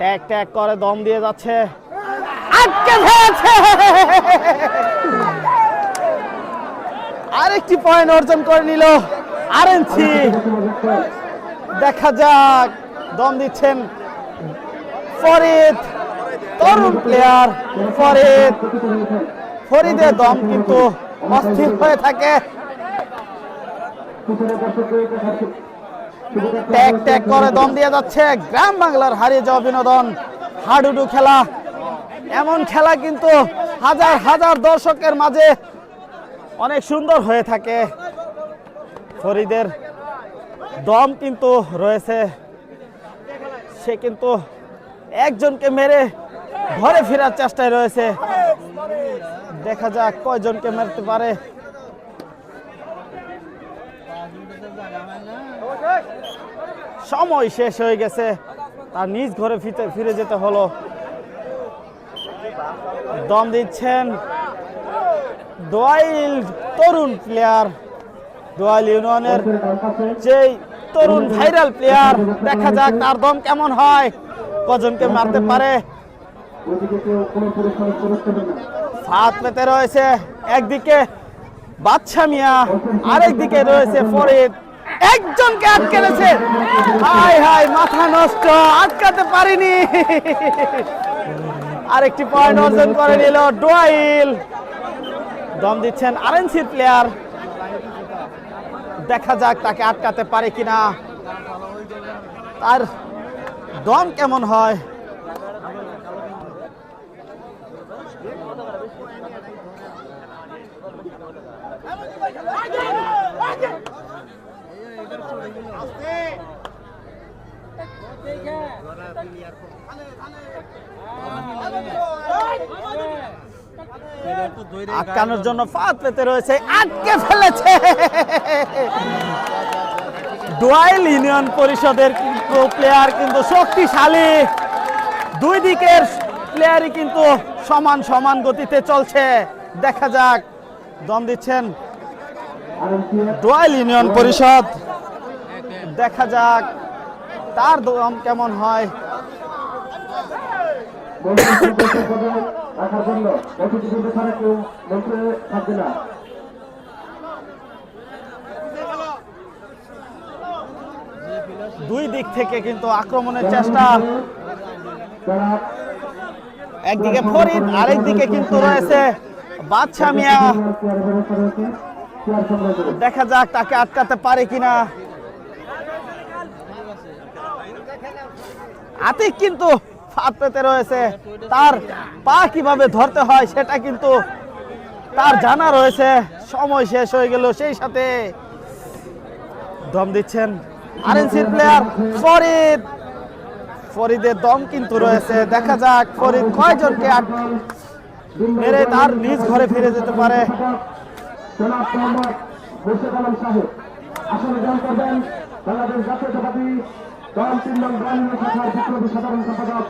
Tag tag করে দম দিয়ে যাচ্ছে। আটকে ফেলেছে আরেকটি পয়েন্ট অর্জন করে নিল আরএনসি দেখা যাক, দম দিচ্ছেন ফরিদ, তরুণ প্লেয়ার ফরিদ। ফরিদের দম কিন্তু অস্থির হয়ে থাকে। ট্যাগ ট্যাগ করে দম দিয়ে যাচ্ছে। গ্রাম বাংলার হারিয়ে যাওয়া বিনোদন, হাডুডু খেলা। এমন খেলা কিন্তু হাজার হাজার দর্শকের মাঝে অনেক সুন্দর হয়ে থাকে। ফরিদের দম কিন্তু রয়েছে। সে কিন্তু একজনকে মেরে ঘরে ফেরার চেষ্টায় রয়েছে। দেখা যাক কয়জনকে মারতে পারে। সময় শেষ হয়ে গেছে। তার নিজ ঘরে ফিরে যেতে হলো। দম দিচ্ছেন দোয়াইল তরুণ প্লেয়ার দোয়াইল ইউনিয়নের যেই তরুণ ভাইরাল প্লেয়ার দেখা যাক তার দম কেমন হয়। কজনকে মারতে পারে। ফাত পেতে রয়েছে একদিকে। বাচ্চা মিয়া আরেকদিকে রয়েছে ফরিদ। একজনকে আটকে রয়েছে হাই হাই মাথা নষ্ট, আটকাতে পারিনি। আরেকটি পয়েন্ট অর্জন করে নিল ডোয়াইল। দম দিচ্ছেন আরএনসির প্লেয়ার দেখা যাক তাকে আটকাতে পারে কিনা। তার দম কেমন হয়? আটকানোর জন্য ফাঁদ পেতে রয়েছে, আটকে ফেলেছে। ডোয়াইল ইউনিয়ন পরিষদের প্লেয়ার কিন্তু শক্তিশালী। দুই দিকের প্লেয়ারই কিন্তু সমান সমান গতিতে চলছে। দেখা যাক, দম দিচ্ছেন ডোয়াইল ইউনিয়ন পরিষদ। দেখা যাক তার দম কেমন হয়। দুই দিক থেকে কিন্তু আক্রমণের চেষ্টা। একদিকে ফরিদ আরেকদিকে কিন্তু রয়েছে বাদশা মিয়া। দেখা যাক তাকে আটকাতে পারে কিনা। আতিক কিন্তু ফাঁদ পেতে রয়েছে। তার পা কীভাবে ধরতে হয় সেটা কিন্তু তার জানা রয়েছে। সময় শেষ হয়ে গেল সেই সাথে। দম দিচ্ছেন আরএনসির প্লেয়ার ফরিদ। ফরিদের দম কিন্তু রয়েছে। দেখা যাক ফরিদ কয়জনকে মেরে তার নিজ ঘরে ফিরে যেতে পারে। আসলে দল তিন নং গ্রামীণ শাখার বিপ্লবী সাধারণ সম্পাদক।